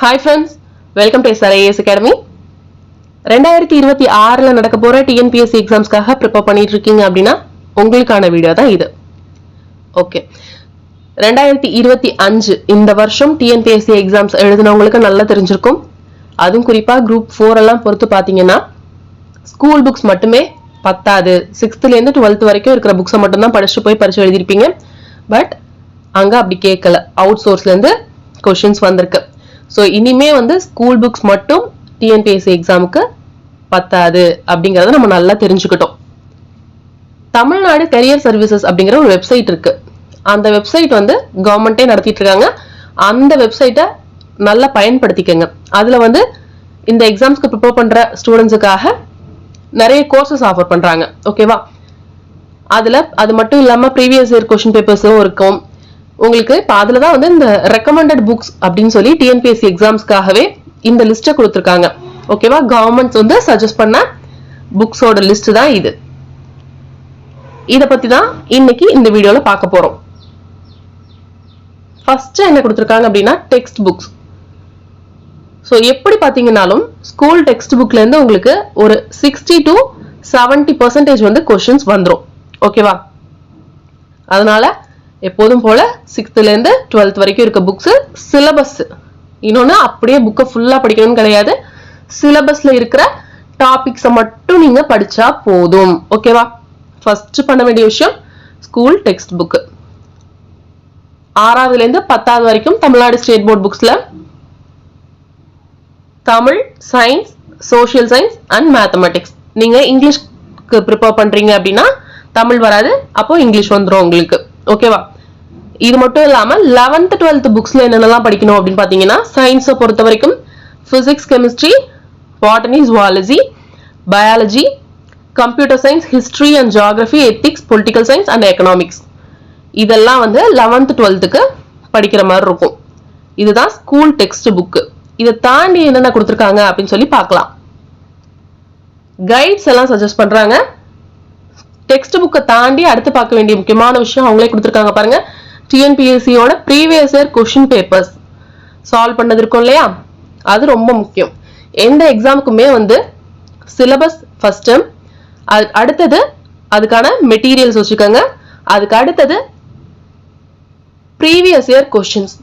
Hi friends welcome to SR IAS academy ரெண்டாயிரத்தி இருபத்தி ஆறில் நடக்க போகிற டிஎன்பிஎஸ்சி எக்ஸாம்ஸ்க்காக ப்ரிப்பேர் பண்ணிட்டு இருக்கீங்க அப்படின்னா உங்களுக்கான வீடியோ தான் இது. ஓகே ரெண்டாயிரத்தி இருபத்தி அஞ்சு இந்த வருஷம் டிஎன்பிஎஸ்சி எக்ஸாம்ஸ் எழுதினவங்களுக்கு நல்லா தெரிஞ்சிருக்கும். அதுவும் குறிப்பாக குரூப் ஃபோர் எல்லாம் பொறுத்து பார்த்தீங்கன்னா ஸ்கூல் புக்ஸ் மட்டுமே பத்தாது. சிக்ஸ்த்துலேருந்து டுவெல்த் வரைக்கும் இருக்கிற புக்ஸை மட்டும்தான் படிச்சுட்டு போய் பரிச்சு எழுதியிருப்பீங்க. பட் அங்கே அப்படி கேட்கல. அவுட் சோர்ஸ்லேருந்து கொஷின்ஸ் வந்திருக்கு. ஸோ இனிமே வந்து ஸ்கூல் புக்ஸ் மட்டும் டிஎன்பிஎஸ்சி எக்ஸாமுக்கு பத்தாது அப்படிங்கறத நம்ம நல்லா தெரிஞ்சுக்கிட்டோம். தமிழ்நாடு கரியர் சர்வீசஸ் அப்படிங்கிற ஒரு வெப்சைட் இருக்கு. அந்த வெப்சைட் வந்து கவர்மெண்ட்டே நடத்திட்டு இருக்காங்க. அந்த வெப்சைட்டை நல்லா பயன்படுத்திக்கங்க. அதுல வந்து இந்த எக்ஸாம்ஸ்க்கு ப்ரிப்பேர் பண்ற ஸ்டூடெண்ட்ஸுக்காக நிறைய கோர்சஸ் ஆஃபர் பண்றாங்க. ஓகேவா அதுல அது மட்டும் இல்லாம ப்ரீவியஸ் இயர் கொஸ்டின் பேப்பர்ஸும் இருக்கும். உங்களுக்கு இப்போ அதில் தான் வந்து இந்த ரெக்கமெண்டட் புக்ஸ் அப்படின்னு சொல்லி டிஎன்பிஎஸ்சி எக்ஸாம்ஸ்க்காகவே இந்த லிஸ்ட்டை கொடுத்துருக்காங்க. ஓகேவா கவர்மெண்ட்ஸ் வந்து சஜஸ்ட் பண்ண புக்ஸோட லிஸ்ட் தான் இது. இத பத்தி தான் இன்னைக்கு இந்த வீடியோவில் பார்க்க போறோம். ஃபஸ்ட்டு என்ன கொடுத்துருக்காங்க அப்படின்னா டெக்ஸ்ட் புக்ஸ் ஸோ எப்படி பார்த்தீங்கன்னாலும் ஸ்கூல் டெக்ஸ்ட் புக்ல இருந்து உங்களுக்கு ஒரு சிக்ஸ்டி டு செவன்டி பர்சன்டேஜ் வந்து கொஷின்ஸ் வந்துடும் ஓகேவா அதனால எப்போதும் போல சிக்ஸ்த்துலேருந்து டுவெல்த் வரைக்கும் இருக்க புக்ஸ் சிலபஸ் இன்னொன்னு அப்படியே புக்கை ஃபுல்லா படிக்கணும்னு கிடையாது. சிலபஸ்ல இருக்கிற டாபிக்ஸை மட்டும் நீங்க படிச்சா போதும். ஓகேவா ஃபஸ்ட்டு பண்ண வேண்டிய விஷயம் ஸ்கூல் டெக்ஸ்ட் புக்கு ஆறாவதுல இருந்து பத்தாவது வரைக்கும் Tamil Nadu state board புக்ஸ்ல Tamil science social science and mathematics நீங்க இங்கிலீஷ்க்கு ப்ரிப்பேர் பண்றீங்க அப்படின்னா தமிழ் வராது. அப்போ இங்கிலீஷ் வந்துடும் உங்களுக்கு. ஓகேவா இது மட்டும் இல்லாம லெவன்த் டுவெல்த் புக்ஸ்ல என்னென்னலாம் படிக்கணும் அப்படின்னு பாத்தீங்கன்னா சயின்ஸை பொறுத்த வரைக்கும் physics chemistry botany zoology biology computer science history and geography ethics political science and economics இதெல்லாம் வந்து லெவன்த் டுவெல்த்துக்கு படிக்கிற மாதிரி இருக்கும். இதுதான் ஸ்கூல் டெக்ஸ்ட் புக்கு இதை தாண்டி என்னென்ன கொடுத்துருக்காங்க அப்படின்னு சொல்லி பார்க்கலாம். கைட்ஸ் எல்லாம் சஜஸ்ட் பண்றாங்க. டெக்ஸ்ட் புக்கை தாண்டி அடுத்து பார்க்க வேண்டிய முக்கியமான விஷயம் அவங்களே கொடுத்துருக்காங்க பாருங்க. டிஎன்பிஎஸ்சியோட previous year question papers solve பண்ணது இருக்கும் இல்லையா? அது ரொம்ப முக்கியம். எந்த எக்ஸாமுக்குமே வந்து சிலபஸ் ஃபர்ஸ்ட் அது அடுத்தது அதுக்கான மெட்டீரியல்ஸ் வச்சுக்கோங்க அதுக்கு அடுத்தது ப்ரீவியஸ் இயர் கொஷின்ஸ்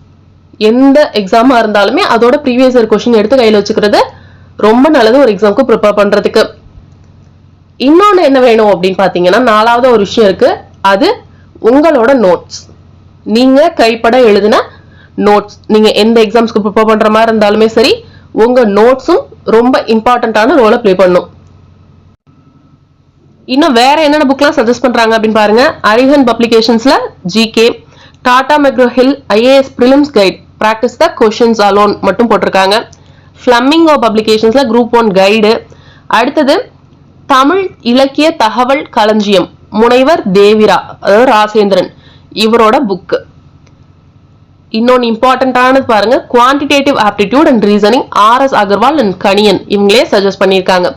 எந்த எக்ஸாமாக இருந்தாலுமே அதோட ப்ரீவியஸ் இயர் கொஷின் எடுத்து கையில் வச்சுக்கிறது ரொம்ப நல்லது ஒரு எக்ஸாமுக்கு ப்ரிப்பேர் பண்ணுறதுக்கு இன்னொன்று என்ன வேணும் அப்படின்னு பார்த்தீங்கன்னா நாலாவது ஒரு விஷயம் இருக்கு. அது உங்களோட நோட்ஸ் நீங்க கைப்பட எழுதின நோட்ஸ் நீங்க எந்த எக்ஸாம்ஸ்க்கு ப்ரிப்பேர் பண்ற மாதிரி இருந்தாலுமே சரி உங்க நோட்ஸும் ரொம்ப இம்பார்ட்டன்டான ரோலை ப்ளே பண்ணும். இன்னும் வேற என்னென்ன புக்லாம் சஜஸ்ட் பண்றாங்க அப்படின்னு பாருங்க. Arihant பப்ளிகேஷன்ஸ்ல GK Tata McGraw Hill IAS prelims guide practice the questions alone மட்டும் போட்டிருக்காங்க. ஃப்ளம்மிங்கோ பப்ளிகேஷன்ஸ்ல குரூப் ஒன் கைடு அடுத்தது தமிழ் இலக்கிய தகவல் களஞ்சியம். முனைவர் தேவிரா அதாவது ராசேந்திரன். இவரோட புக்கு இன்னொன்னு இம்பார்ட்டண்ட்டானது பாருங்க quantitative aptitude and reasoning R S Agarwal and Kaniyan இவங்களே சஜஸ்ட் பண்ணியிருக்காங்க.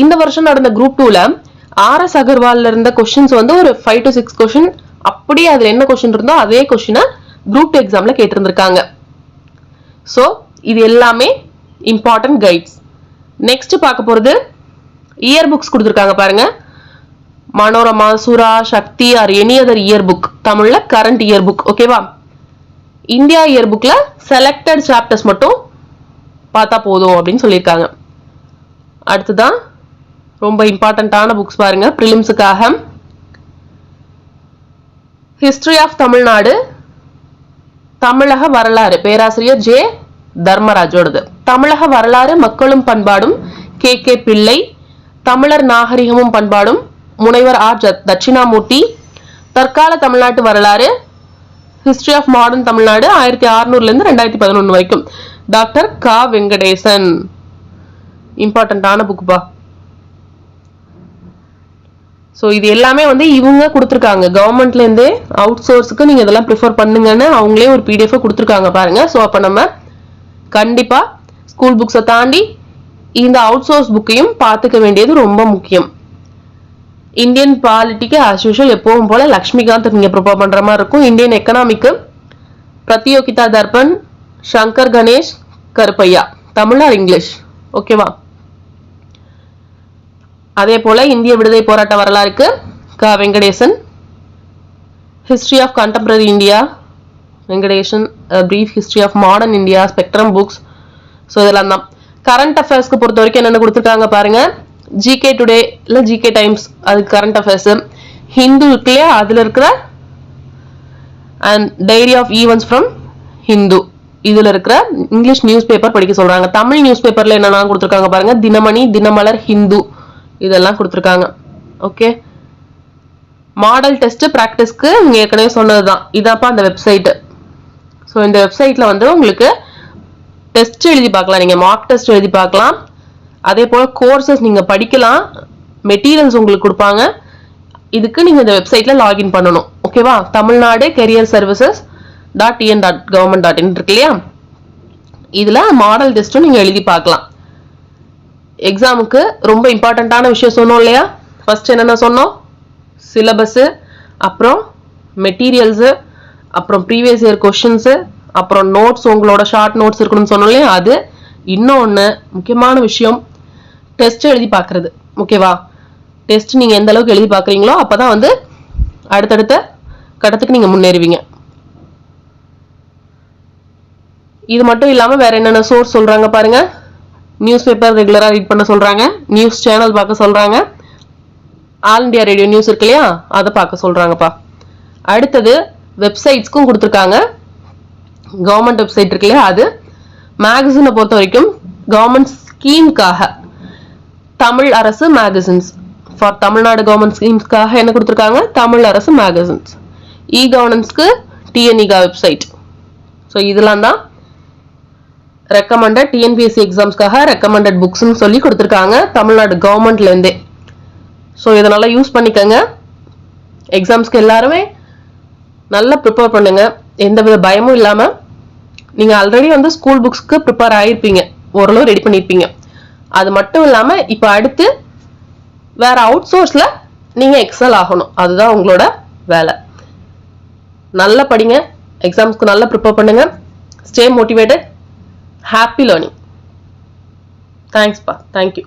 இந்த வருஷம் நடந்த குரூப் டூவில் ஆர் எஸ் அகர்வாலில் இருந்த கொஷின்ஸ் வந்து ஒரு ஃபைவ் டு சிக்ஸ் கொஷின் அப்படியே அதில் என்ன கொஷின் இருந்தோ அதே கொஸ்டினை குரூப் டூ எக்ஸாம்ல கேட்டிருந்திருக்காங்க. ஸோ இது எல்லாமே இம்பார்ட்டன்ட் கைட்ஸ் நெக்ஸ்ட் பார்க்க போகிறது இயர் புக்ஸ் கொடுத்துருக்காங்க பாருங்க. Manorama Sura Sakthi or any other year book தமிழ்ல கரண்ட் இயர் புக் ஓகேவா India year book selected chapters மட்டும் பார்த்தா போதும் அப்படின்னு சொல்லியிருக்காங்க. அடுத்துதான் ரொம்ப இம்பார்ட்டண்ட்டான புக்ஸ் பாருங்க. ப்ரிலிம்ஸுக்காக ஹிஸ்டரி ஆஃப் தமிழ்நாடு. தமிழக வரலாறு பேராசிரியர் ஜே தர்மராஜோடது. தமிழக வரலாறு மக்களும் பண்பாடும் கே கே பிள்ளை தமிழர் நாகரிகமும் பண்பாடும் முனைவர் ஆர் தட்சிணாமூர்த்தி. தற்கால தமிழ்நாட்டு வரலாறு ஹிஸ்டரி ஆஃப் மாடர்ன் தமிழ்நாடு ஆயிரத்தி அறுநூறுலேருந்து ரெண்டாயிரத்தி பதினொன்று வரைக்கும். டாக்டர் கா வெங்கடேசன். இம்பார்ட்டண்ட்டான புக்குப்பா ஸோ இது எல்லாமே வந்து இவங்க கொடுத்துருக்காங்க. கவர்மெண்ட்லேருந்தே அவுட் சோர்ஸுக்கு நீங்கள் இதெல்லாம் ப்ரிஃபர் பண்ணுங்கன்னு அவங்களே ஒரு பிடிஎஃபை கொடுத்துருக்காங்க பாருங்கள் ஸோ அப்போ நம்ம கண்டிப்பாக ஸ்கூல் புக்ஸை தாண்டி இந்த அவுட் சோர்ஸ் புக்கையும் பார்த்துக்க வேண்டியது ரொம்ப முக்கியம். இந்தியன் பாலிட்டிக்கு ஆஸ் யூஷுவல் எப்பவும் போல லக்ஷ்மிகாந்த் நீங்கள் ப்ரிப்பேர் பண்ணுற மாதிரி இருக்கும். இந்தியன் எக்கனாமிக்கு பிரத்யோகிதா தர்பன் சங்கர் கணேஷ் கருப்பையா. தமிழ் ஆர் இங்கிலீஷ் ஓகேவா அதே போல இந்திய விடுதலை போராட்ட வரலாறுக்கு க. Venkatesan. History of contemporary India Venkatesan brief history of modern India spectrum books so இதெல்லாம் தான். கரண்ட் அஃபேர்ஸ்க்கு பொறுத்த வரைக்கும் என்னென்ன கொடுத்துருக்காங்க பாருங்க. ஜிகே டுடே இல்லை ஜிகே டைம்ஸ் அது கரண்ட் அஃபேர்ஸ் ஹிந்து இருக்கு இல்லையா அதில் இருக்கிற and diary of events from Hindu இதில் இருக்கிற இங்கிலீஷ் நியூஸ் பேப்பர் படிக்க சொல்கிறாங்க தமிழ் நியூஸ் பேப்பரில் என்னெல்லாம் கொடுத்துருக்காங்க பாருங்க. தினமணி தினமலர் ஹிந்து இதெல்லாம் கொடுத்துருக்காங்க. ஓகே மாடல் டெஸ்ட் ப்ராக்டிஸ்க்கு நீங்கள் ஏற்கனவே சொன்னது தான் இதாப்பா அந்த வெப்சைட்டு ஸோ இந்த வெப்சைட்டில் வந்து உங்களுக்கு டெஸ்ட் எழுதி பார்க்கலாம். நீங்கள் மார்க் டெஸ்ட் எழுதி பார்க்கலாம். அதே போல் கோர்சஸ் நீங்கள் படிக்கலாம். மெட்டீரியல்ஸ் உங்களுக்கு கொடுப்பாங்க. இதுக்கு நீங்கள் இந்த வெப்சைட்டில் லாகின் பண்ணணும். ஓகேவா Tamil Nadu career services dot TN dot government dot in இருக்கு இல்லையா? இதில் மாடல் டெஸ்ட்டும் நீங்கள் எழுதி பார்க்கலாம். எக்ஸாமுக்கு ரொம்ப இம்பார்ட்டண்ட்டான விஷயம் சொன்னோம் இல்லையா? ஃபர்ஸ்ட் என்னென்ன சொன்னோம்? சிலபஸ்ஸு அப்புறம் மெட்டீரியல்ஸு அப்புறம் ப்ரீவியஸ் இயர் கொஷின்ஸு அப்புறம் நோட்ஸ் உங்களோட ஷார்ட் நோட்ஸ் இருக்கணும்னு சொன்னோம் அது இன்னொன்று முக்கியமான விஷயம் டெஸ்ட் எழுதி பார்க்கறது. ஓகேவா டெஸ்ட் நீங்கள் எந்த அளவுக்கு எழுதி பார்க்குறீங்களோ அப்போ தான் வந்து அடுத்தடுத்த கட்டத்துக்கு நீங்கள் முன்னேறுவீங்க. இது மட்டும் இல்லாமல் வேற என்னென்ன சோர்ஸ் சொல்கிறாங்க பாருங்க. நியூஸ் பேப்பர் ரெகுலராக ரீட் பண்ண சொல்கிறாங்க நியூஸ் சேனல் பார்க்க சொல்கிறாங்க ஆல் இண்டியா ரேடியோ நியூஸ் இருக்கு இல்லையா? அதை பார்க்க சொல்கிறாங்கப்பா அடுத்தது வெப்சைட்ஸ்க்கும் கொடுத்துருக்காங்க. கவர்மெண்ட் வெப்சைட் இருக்கு இல்லையா? அது மேகசினை பொறுத்த வரைக்கும் கவர்மெண்ட் ஸ்கீம்காக தமிழ் அரசு மேகசின்ஸ் ஃபார் தமிழ்நாடு கவர்மெண்ட் ஸ்கீம்ஸ்க்காக என்ன கொடுத்துருக்காங்க? தமிழ் அரசு மேகசின்ஸ் இ கவர்னன்ஸ்க்கு டிஎன்இகா வெப்சைட் ஸோ இதெல்லாம் தான் ரெக்கமெண்டட் டிஎன்பிஎஸ்சி எக்ஸாம்ஸ்க்காக ரெக்கமெண்டட் புக்ஸ்னு சொல்லி கொடுத்துருக்காங்க தமிழ்நாடு கவர்மெண்ட்லேருந்தே ஸோ இதனால யூஸ் பண்ணிக்கோங்க. எக்ஸாம்ஸ்க்கு எல்லாருமே நல்லா ப்ரிப்பேர் பண்ணுங்க. எந்தவித பயமும் இல்லாமல் நீங்கள் ஆல்ரெடி வந்து ஸ்கூல் புக்ஸ்க்கு ப்ரிப்பேர் ஆகிருப்பீங்க ஓரளவு ரெடி பண்ணியிருப்பீங்க அது மட்டும் இல்லாமல் இப்போ அடுத்து வேற அவுட் சோர்ஸில் நீங்கள் எக்ஸல் ஆகணும். அதுதான் உங்களோட வேலை. நல்லா படிங்க. எக்ஸாம்ஸ்க்கு நல்லா ப்ரிப்பேர் பண்ணுங்க. ஸ்டே மோட்டிவேட்டட் ஹாப்பி லேர்னிங் தேங்க்ஸ்ப்பா தேங்க்யூ